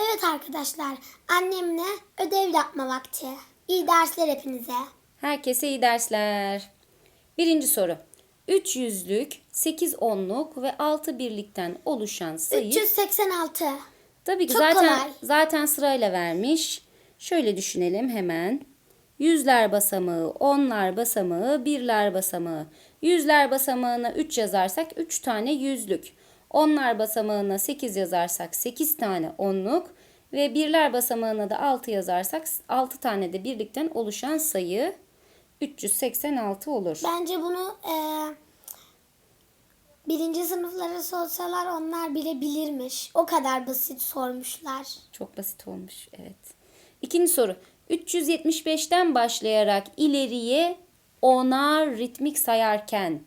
Evet arkadaşlar, annemle ödev yapma vakti. İyi dersler hepinize. Herkese iyi dersler. Birinci soru. 3 yüzlük, 8 onluk ve 6 birlikten oluşan sayı. 386. Tabii ki Çok zaten kolay. zaten sırayla vermiş. Şöyle düşünelim hemen. Yüzler basamağı, onlar basamağı, birler basamağı. Yüzler basamağına 3 yazarsak 3 tane yüzlük. Onlar basamağına 8 yazarsak 8 tane onluk. Ve birler basamağına da 6 yazarsak 6 tane de birlikten oluşan sayı 386 olur. Bence bunu eee, birinci sınıflara sorsalar onlar bile bilirmiş. O kadar basit sormuşlar. Çok basit olmuş. Evet. İkinci soru. 375'ten başlayarak ileriye onar ritmik sayarken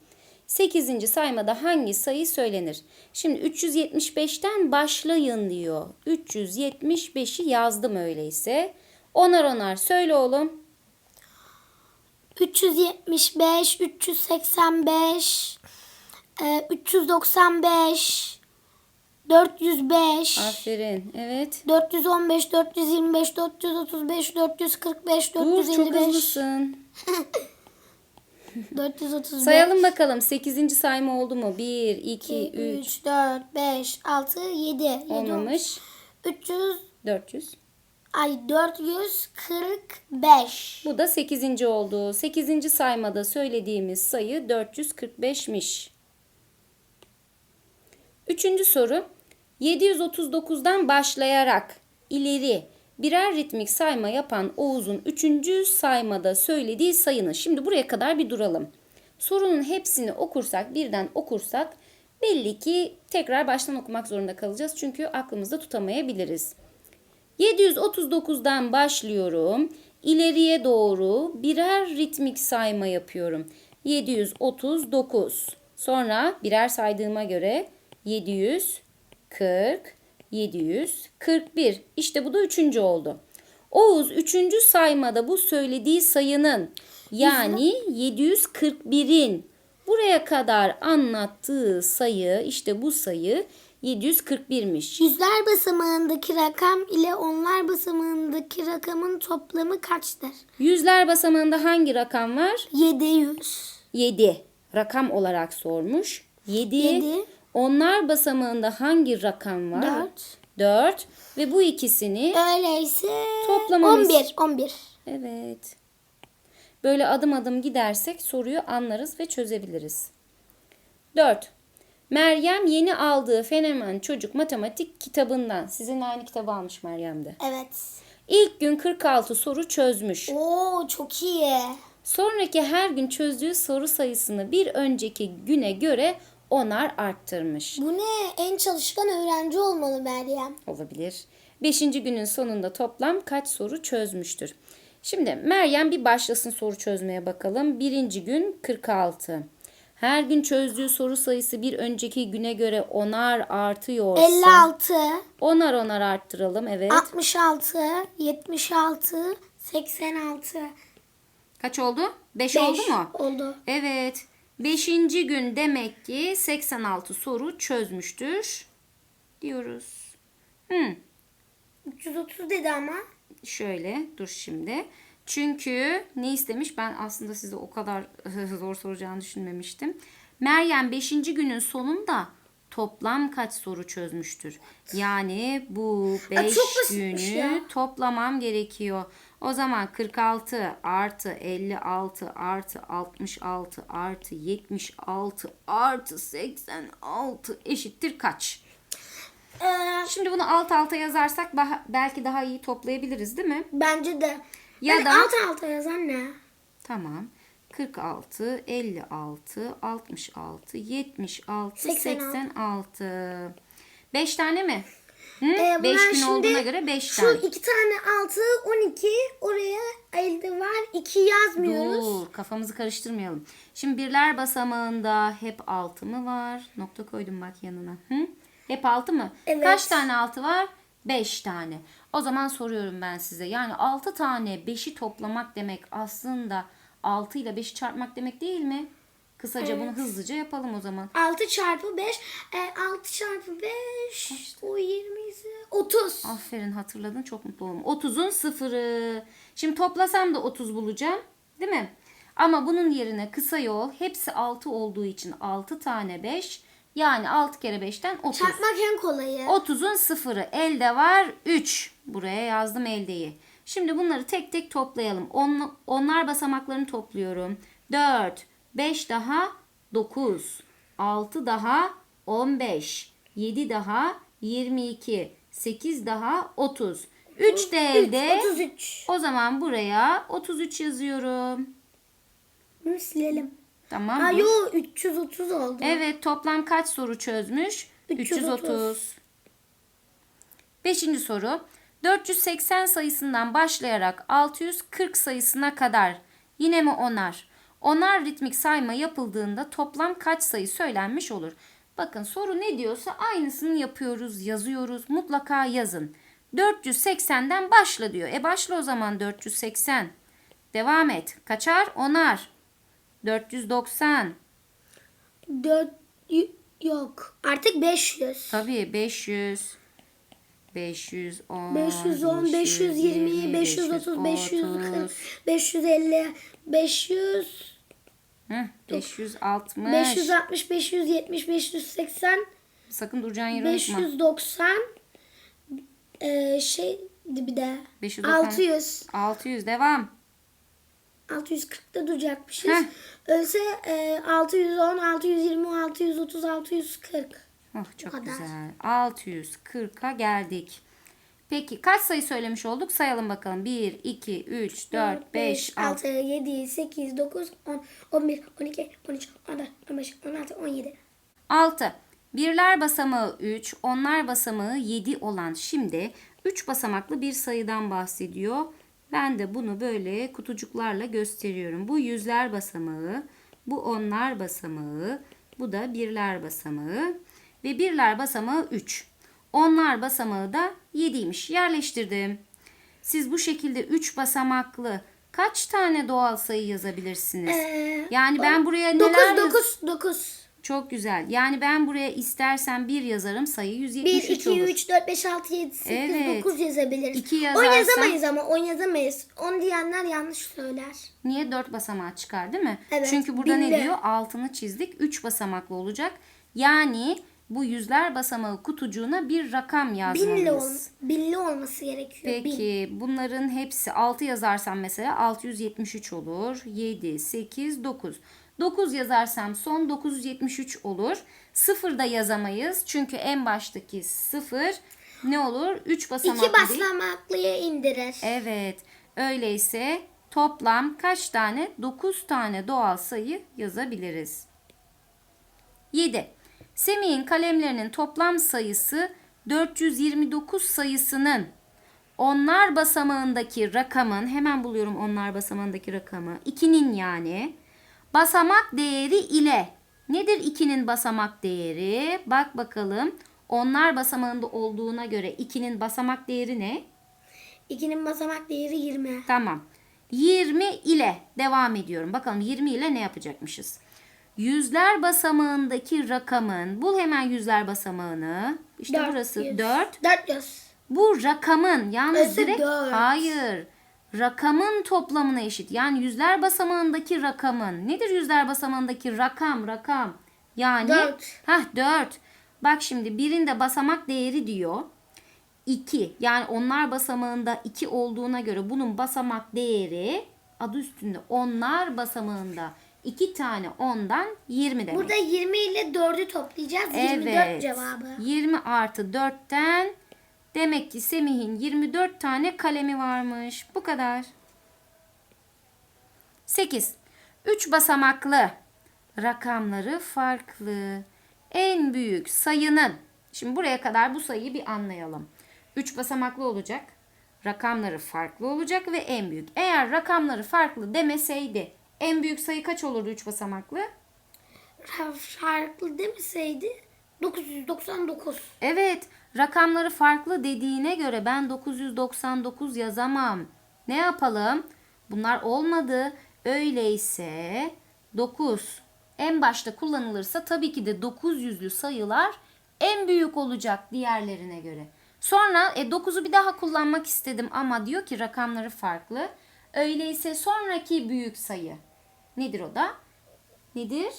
8. saymada hangi sayı söylenir? Şimdi 375'ten başlayın diyor. 375'i yazdım öyleyse. Onar onar söyle oğlum. 375, 385, eee, 395, 405, Aferin. Evet. 415, 425, 435, 445, Dur çok 455, hızlısın. 435. Sayalım bakalım 8. sayma oldu mu? 1, 2, 3 3, 4, 5, 6, 7. 7 olmamış. 300, 400. ay 445. Bu da 8. oldu. 8. saymada söylediğimiz sayı 445'miş. Üçüncü soru. 739'dan başlayarak ileri birer ritmik sayma yapan Oğuz'un 3. saymada söylediği sayının. Şimdi buraya kadar bir duralım. Sorunun hepsini okursak, birden okursak belli ki tekrar baştan okumak zorunda kalacağız. Çünkü aklımızda tutamayabiliriz. 739'dan başlıyorum. İleriye doğru birer ritmik sayma yapıyorum. 739. Sonra birer saydığıma göre 740, 741. İşte bu da üçüncü oldu. Oğuz üçüncü saymada bu söylediği sayının yani 741'in buraya kadar anlattığı sayı işte bu sayı 741'miş. Yüzler basamağındaki rakam ile onlar basamağındaki rakamın toplamı kaçtır? Yüzler basamağında hangi rakam var? 700. 7. Rakam olarak sormuş. 7. Yedi. Onlar basamağında hangi rakam var? 4. 4. Ve bu ikisini Öyleyse Toplamamız- 11. 11. evet. Böyle adım adım gidersek soruyu anlarız ve çözebiliriz. 4. Meryem yeni aldığı Fenomen Çocuk Matematik kitabından. Sizin aynı kitabı almış Meryem de. Evet. İlk gün 46 soru çözmüş. Oo çok iyi. Sonraki her gün çözdüğü soru sayısını bir önceki güne göre onar arttırmış. Bu ne? En çalışkan öğrenci olmalı Meryem. Olabilir. Beşinci günün sonunda toplam kaç soru çözmüştür? Şimdi Meryem bir başlasın soru çözmeye bakalım. Birinci gün 46. Her gün çözdüğü soru sayısı bir önceki güne göre onar artıyorsa 56, onar onar arttıralım. Evet. 66, 76, 86. Kaç oldu? 5 Beş oldu mu? Oldu. Evet. Beşinci gün demek ki 86 soru çözmüştür diyoruz. Hmm. 330 dedi ama. Şöyle dur şimdi. Çünkü ne istemiş? Ben aslında size o kadar zor soracağını düşünmemiştim. Meryem 5. günün sonunda toplam kaç soru çözmüştür? Yani bu Aa, 5 çok basitmiş günü ya. toplamam gerekiyor. O zaman 46 artı 56 artı 66 artı 76 artı 86 eşittir kaç? Ee, Şimdi bunu alt alta yazarsak belki daha iyi toplayabiliriz değil mi? bence de. Ya yani da- alt alta yazan ne? Tamam. 46, 56, 66, 76, 86. 86. 5 tane mi? Hı? Ee, 5 bunlar gün şimdi olduğuna göre 5 Şu tane. iki tane altı 12 oraya elde var. 2 yazmıyoruz. Dur, kafamızı karıştırmayalım. Şimdi birler basamağında hep 6 mı var? Nokta koydum bak yanına. Hı? Hep 6 mı? Evet. Kaç tane 6 var? 5 tane. O zaman soruyorum ben size. Yani 6 tane 5'i toplamak demek aslında 6 ile 5'i çarpmak demek değil mi? Kısaca bunu hızlıca yapalım o zaman. 6 çarpı 5. E, 6 çarpı 5. O 20 ise 30. 30. Aferin hatırladın çok mutlu oldum. 30'un sıfırı. Şimdi toplasam da 30 bulacağım. Değil mi? Ama bunun yerine kısa yol hepsi 6 olduğu için 6 tane 5. Yani 6 kere 5'ten 30. Çarpmak en kolayı. 30'un sıfırı. Elde var 3. Buraya yazdım eldeyi. Şimdi bunları tek tek toplayalım. On, onlar basamaklarını topluyorum. 4, 5 daha 9, 6 daha 15, 7 daha 22, 8 daha 30. 3 de elde. 33. O zaman buraya 33 yazıyorum. Bunu silelim. Tamam Ha mı? yo 330 oldu. Evet toplam kaç soru çözmüş? 330. 330. Beşinci soru. 480 sayısından başlayarak 640 sayısına kadar yine mi onar? Onar ritmik sayma yapıldığında toplam kaç sayı söylenmiş olur? Bakın soru ne diyorsa aynısını yapıyoruz, yazıyoruz. Mutlaka yazın. 480'den başla diyor. E başla o zaman 480. Devam et. Kaçar? Onar. 490. 4 y- yok. Artık 500. Tabii 500. 510, 510, 520, 530, 540, 550, 500, Hı, 560. 560, 570, 580, Sakın duracağın yeri unutma. 590 eee şey bir de 590. 600. 600 devam. 640'da duracakmışız. Heh. Ölse eee, 610, 620, 630, 640. Oh çok kadar. güzel. 640'a geldik. Peki kaç sayı söylemiş olduk? Sayalım bakalım. 1, 2, 3, 4, 5, 6. 6, 7, 8, 9, 10, 11, 12, 13, 14, 15, 16, 17. 6. Birler basamağı 3, onlar basamağı 7 olan şimdi 3 basamaklı bir sayıdan bahsediyor. Ben de bunu böyle kutucuklarla gösteriyorum. Bu yüzler basamağı, bu onlar basamağı, bu da birler basamağı ve birler basamağı 3. Onlar basamağı da 7'ymiş. Yerleştirdim. Siz bu şekilde 3 basamaklı kaç tane doğal sayı yazabilirsiniz? Ee, yani ben buraya 9, neler yaz- 9, 9. çok güzel. Yani ben buraya istersen bir yazarım sayı 1, 173 2, olur. 3, 4, 5, 6, 7, 8, Evet. 9 yazabiliriz. İki 10 yazarsan- yazamayız ama 10 yazamayız. 10 diyenler yanlış söyler. Niye 4 basamağı çıkar değil mi? Evet, Çünkü burada ne binli. diyor? Altını çizdik. 3 basamaklı olacak. Yani bu yüzler basamağı kutucuğuna bir rakam Binli, ol, yazmalıyız. binli olması gerekiyor. Bin. Peki bunların hepsi 6 yazarsam mesela 673 olur. 7, 8, 9. 9 yazarsam son 973 olur. 0 da yazamayız. Çünkü en baştaki 0 ne olur? 3 basamaklı İki değil. basamaklıya indirir. Evet. Öyleyse toplam kaç tane? 9 tane doğal sayı yazabiliriz. 7. Semih'in kalemlerinin toplam sayısı 429 sayısının onlar basamağındaki rakamın hemen buluyorum onlar basamağındaki rakamı 2'nin yani basamak değeri ile nedir 2'nin basamak değeri? Bak bakalım. Onlar basamağında olduğuna göre 2'nin basamak değeri ne? 2'nin basamak değeri 20. Tamam. 20 ile devam ediyorum. Bakalım 20 ile ne yapacakmışız? Yüzler basamağındaki rakamın, bul hemen yüzler basamağını. İşte Dört burası yüz. 4. 400. Bu rakamın yalnız Burası direkt dört. hayır. Rakamın toplamına eşit. Yani yüzler basamağındaki rakamın. Nedir yüzler basamağındaki rakam? Rakam. Yani Dört. Hah 4. Bak şimdi birinde basamak değeri diyor. 2. Yani onlar basamağında 2 olduğuna göre bunun basamak değeri adı üstünde onlar basamağında 2 tane 10'dan 20 demek. Burada 20 ile 4'ü toplayacağız. 24 cevabı. 20 artı 4'ten demek ki Semih'in 24 tane kalemi varmış. Bu kadar. 8. 3 basamaklı rakamları farklı. En büyük sayının Şimdi buraya kadar bu sayıyı bir anlayalım. 3 basamaklı olacak. Rakamları farklı olacak ve en büyük. Eğer rakamları farklı demeseydi en büyük sayı kaç olurdu 3 basamaklı? Farklı demeseydi 999. Evet, rakamları farklı dediğine göre ben 999 yazamam. Ne yapalım? Bunlar olmadı. Öyleyse 9 en başta kullanılırsa tabii ki de 900'lü sayılar en büyük olacak diğerlerine göre. Sonra e, 9'u bir daha kullanmak istedim ama diyor ki rakamları farklı. Öyleyse sonraki büyük sayı. Nedir o da? Nedir?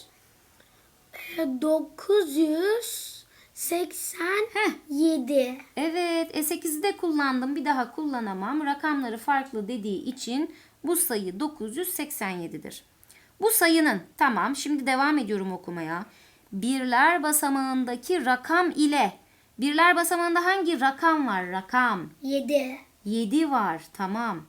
987. Evet, E8'i de kullandım. Bir daha kullanamam. Rakamları farklı dediği için bu sayı 987'dir. Bu sayının, tamam şimdi devam ediyorum okumaya. Birler basamağındaki rakam ile, birler basamağında hangi rakam var? Rakam. 7. 7 var, tamam.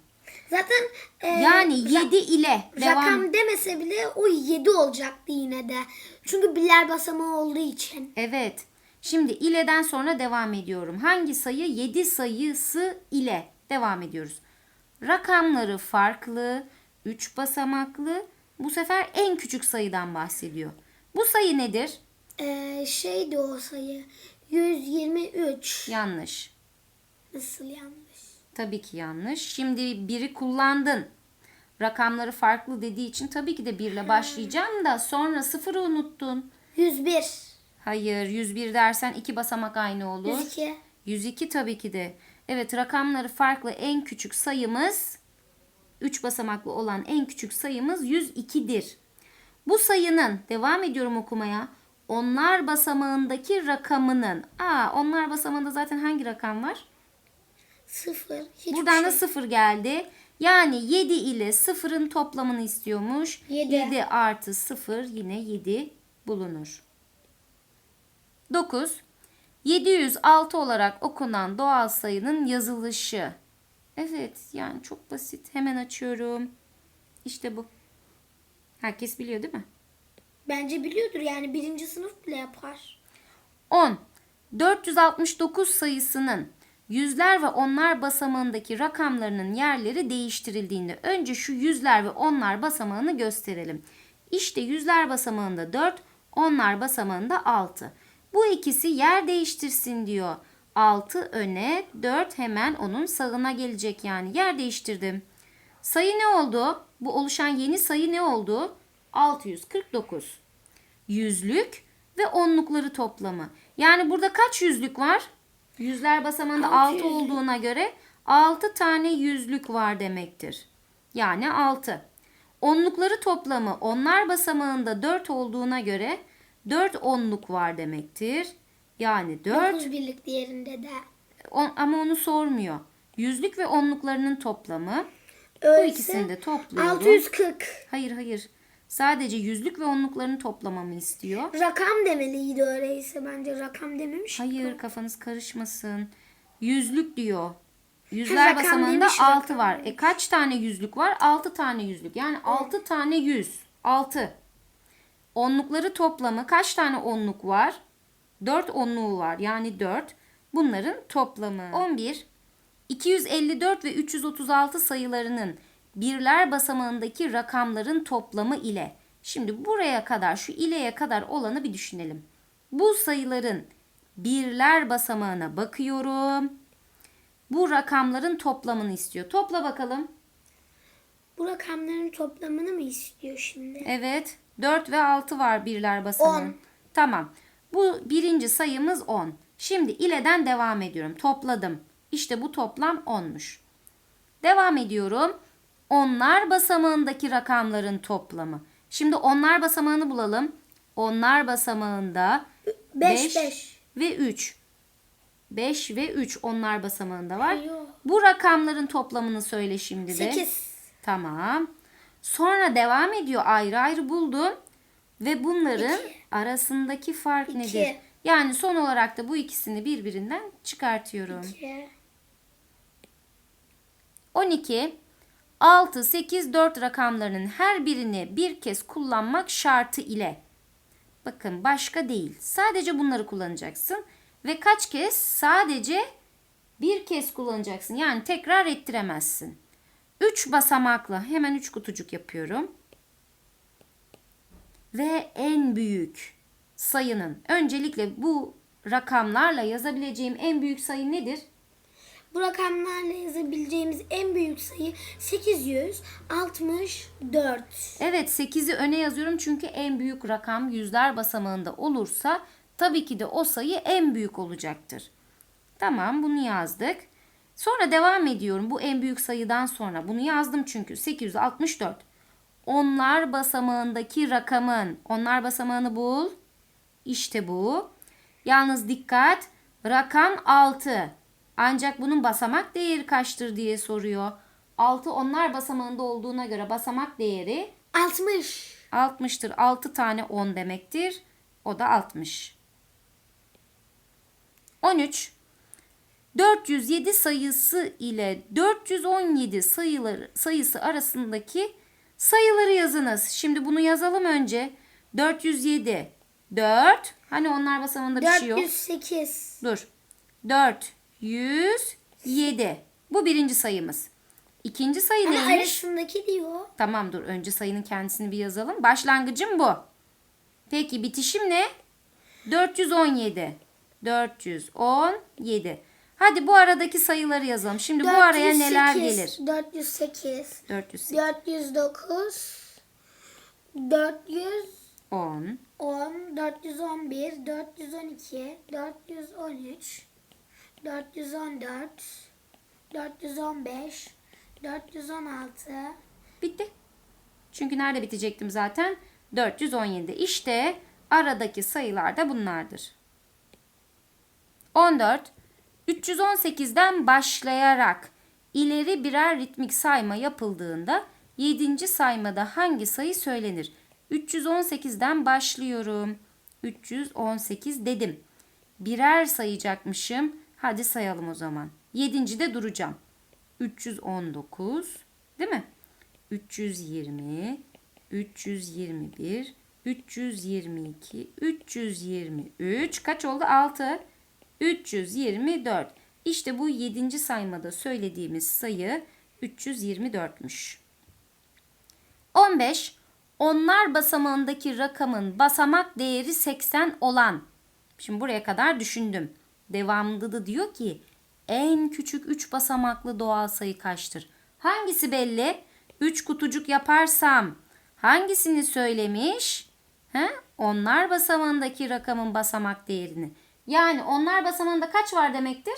Zaten e, Yani ra- 7 ile devam. rakam demese bile o 7 olacaktı yine de. Çünkü birler basamağı olduğu için. Evet. Şimdi ileden sonra devam ediyorum. Hangi sayı? 7 sayısı ile devam ediyoruz. Rakamları farklı, 3 basamaklı. Bu sefer en küçük sayıdan bahsediyor. Bu sayı nedir? E, şeydi o sayı. 123. Yanlış. Nasıl yanlış? Tabii ki yanlış. Şimdi biri kullandın. Rakamları farklı dediği için tabii ki de birle başlayacağım da sonra sıfırı unuttun. 101. Hayır 101 dersen iki basamak aynı olur. 102. 102 tabii ki de. Evet rakamları farklı en küçük sayımız 3 basamaklı olan en küçük sayımız 102'dir. Bu sayının devam ediyorum okumaya. Onlar basamağındaki rakamının. Aa onlar basamağında zaten hangi rakam var? 0. Hiçbir Buradan da şey. 0 geldi. Yani 7 ile 0'ın toplamını istiyormuş. Yedi. 7 artı 0 yine 7 bulunur. 9. 706 olarak okunan doğal sayının yazılışı. Evet yani çok basit. Hemen açıyorum. İşte bu. Herkes biliyor değil mi? Bence biliyordur yani birinci sınıf bile yapar. 10. 469 sayısının yüzler ve onlar basamağındaki rakamlarının yerleri değiştirildiğinde önce şu yüzler ve onlar basamağını gösterelim. İşte yüzler basamağında 4, onlar basamağında 6. Bu ikisi yer değiştirsin diyor. 6 öne, 4 hemen onun sağına gelecek yani. Yer değiştirdim. Sayı ne oldu? Bu oluşan yeni sayı ne oldu? 649 yüzlük ve onlukları toplamı. Yani burada kaç yüzlük var? Yüzler basamağında Altı 6 yüzlük. olduğuna göre 6 tane yüzlük var demektir. Yani 6. Onlukları toplamı onlar basamağında 4 olduğuna göre 4 onluk var demektir. Yani 4 9 birlik diğerinde de. on- ama onu sormuyor. Yüzlük ve onluklarının toplamı. Bu Öyleyse ikisini de topluyorum. 640. Hayır hayır. Sadece yüzlük ve onluklarını toplamamı istiyor. Rakam demeliydi öyleyse bence rakam dememiş. Hayır kafanız karışmasın. Yüzlük diyor. Yüzler rakam basamağında demiş, 6 rakam var. demiş. E kaç tane yüzlük var? 6 tane yüzlük. Yani 6 tane yüz. 6. Onlukları toplamı kaç tane onluk var? 4 onluğu var. Yani 4. Bunların toplamı. 11. 254 ve 336 sayılarının birler basamağındaki rakamların toplamı ile. Şimdi buraya kadar şu ileye kadar olanı bir düşünelim. Bu sayıların birler basamağına bakıyorum. Bu rakamların toplamını istiyor. Topla bakalım. Bu rakamların toplamını mı istiyor şimdi? Evet. 4 ve 6 var birler basamağı. On. Tamam. Bu birinci sayımız 10. Şimdi ileden devam ediyorum. Topladım. İşte bu toplam 10'muş. Devam ediyorum. Onlar basamağındaki rakamların toplamı. Şimdi onlar basamağını bulalım. Onlar basamağında 5 5 5. ve 3. 5 ve 3 onlar basamağında var. Yok. Bu rakamların toplamını söyle şimdi de. 8. Tamam. Sonra devam ediyor ayrı ayrı buldum. Ve bunların İki. arasındaki fark İki. nedir? Yani son olarak da bu ikisini birbirinden çıkartıyorum. 2. 12, 6, 8, 4 rakamlarının her birini bir kez kullanmak şartı ile. Bakın başka değil. Sadece bunları kullanacaksın. Ve kaç kez? Sadece bir kez kullanacaksın. Yani tekrar ettiremezsin. 3 basamaklı. Hemen 3 kutucuk yapıyorum. Ve en büyük sayının. Öncelikle bu rakamlarla yazabileceğim en büyük sayı nedir? Bu rakamlarla yazabileceğimiz en büyük sayı 864. Evet 8'i öne yazıyorum çünkü en büyük rakam yüzler basamağında olursa tabii ki de o sayı en büyük olacaktır. Tamam bunu yazdık. Sonra devam ediyorum. Bu en büyük sayıdan sonra. Bunu yazdım çünkü. 864. Onlar basamağındaki rakamın. Onlar basamağını bul. İşte bu. Yalnız dikkat. Rakam 6. Ancak bunun basamak değeri kaçtır diye soruyor. 6 onlar basamağında olduğuna göre basamak değeri 60. 60'tır. 6 tane 10 demektir. O da 60. 13. 407 sayısı ile 417 sayıları, sayısı arasındaki sayıları yazınız. Şimdi bunu yazalım önce. 407 4 hani onlar basamağında bir şey yok. 408. Dur. 407. Bu birinci sayımız. İkinci sayı Ama neymiş? arasındaki diyor. Tamam dur önce sayının kendisini bir yazalım. Başlangıcım bu. Peki bitişim ne? 417. 417. Hadi bu aradaki sayıları yazalım. Şimdi bu araya neler 408, gelir? 408. 408. 409. 410. 10. 411. 412. 413. 414. 415. 416. Bitti. Çünkü nerede bitecektim zaten? 417. İşte aradaki sayılar da bunlardır. 14. 318'den başlayarak ileri birer ritmik sayma yapıldığında 7. saymada hangi sayı söylenir? 318'den başlıyorum. 318 dedim. Birer sayacakmışım. Hadi sayalım o zaman. 7. de duracağım. 319 değil mi? 320, 321, 322, 323 kaç oldu? 6. 324. İşte bu 7. saymada söylediğimiz sayı 324'müş. 15. Onlar basamağındaki rakamın basamak değeri 80 olan. Şimdi buraya kadar düşündüm. Devamında da diyor ki en küçük 3 basamaklı doğal sayı kaçtır? Hangisi belli? 3 kutucuk yaparsam hangisini söylemiş? He? Onlar basamağındaki rakamın basamak değerini. Yani onlar basamağında kaç var demektir?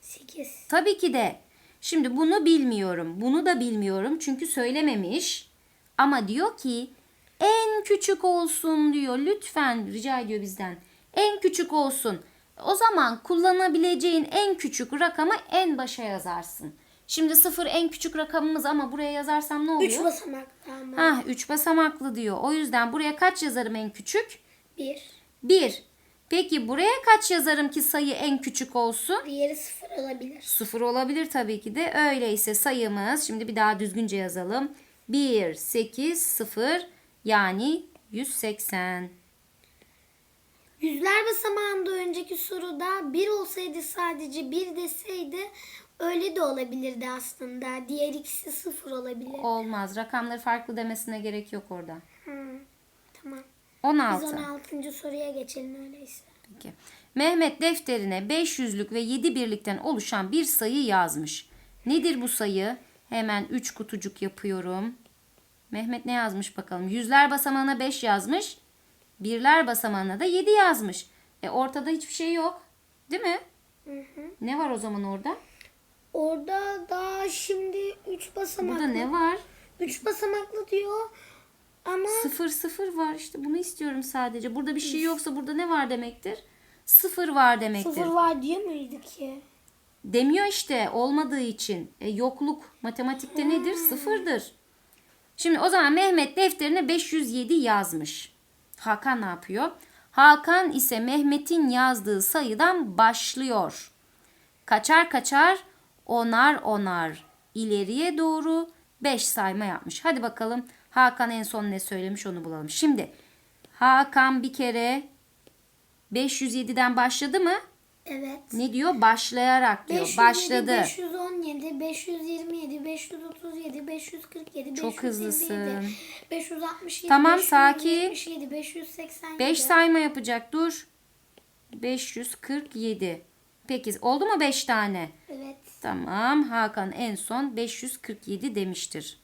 8. Tabii ki de. Şimdi bunu bilmiyorum. Bunu da bilmiyorum çünkü söylememiş. Ama diyor ki en küçük olsun diyor. Lütfen rica ediyor bizden. En küçük olsun. O zaman kullanabileceğin en küçük rakamı en başa yazarsın. Şimdi sıfır en küçük rakamımız ama buraya yazarsam ne oluyor? 3 basamaklı ama. Hah 3 basamaklı diyor. O yüzden buraya kaç yazarım en küçük? 1. 1. Peki buraya kaç yazarım ki sayı en küçük olsun? Diğeri 0 olabilir. Sıfır olabilir tabii ki de. Öyleyse sayımız şimdi bir daha düzgünce yazalım. 1, 8, 0 yani 180. Yüzler basamağında önceki soruda 1 olsaydı sadece 1 deseydi öyle de olabilirdi aslında. Diğer ikisi 0 olabilir. Olmaz. Rakamları farklı demesine gerek yok orada. Hı, tamam. Biz 16. 16. soruya geçelim öyleyse. Peki. Mehmet defterine 500'lük ve 7 birlikten oluşan bir sayı yazmış. Nedir bu sayı? Hemen 3 kutucuk yapıyorum. Mehmet ne yazmış bakalım? Yüzler basamağına 5 yazmış. Birler basamağına da 7 yazmış. E ortada hiçbir şey yok. Değil mi? Ne var o zaman orada? Orada da şimdi 3 basamaklı. Burada ne var? 3 basamaklı diyor. Ama 0 0 var işte bunu istiyorum sadece. Burada bir şey yoksa burada ne var demektir? 0 var demektir. 0 var diyor muydu ki? Demiyor işte olmadığı için. E, yokluk matematikte nedir? Sıfırdır. Şimdi o zaman Mehmet defterine 507 yazmış. Hakan ne yapıyor? Hakan ise Mehmet'in yazdığı sayıdan başlıyor. Kaçar kaçar onar onar ileriye doğru 5 sayma yapmış. Hadi bakalım Hakan en son ne söylemiş onu bulalım. Şimdi Hakan bir kere 507'den başladı mı? Evet. Ne diyor? Başlayarak diyor. 507, Başladı. 517, 527, 537, 547, Çok 557, hızlısın. 567, Tamam, 577, 587. 5 sayma yapacak. Dur. 547. Peki oldu mu 5 tane? Evet. Tamam. Hakan en son 547 demiştir.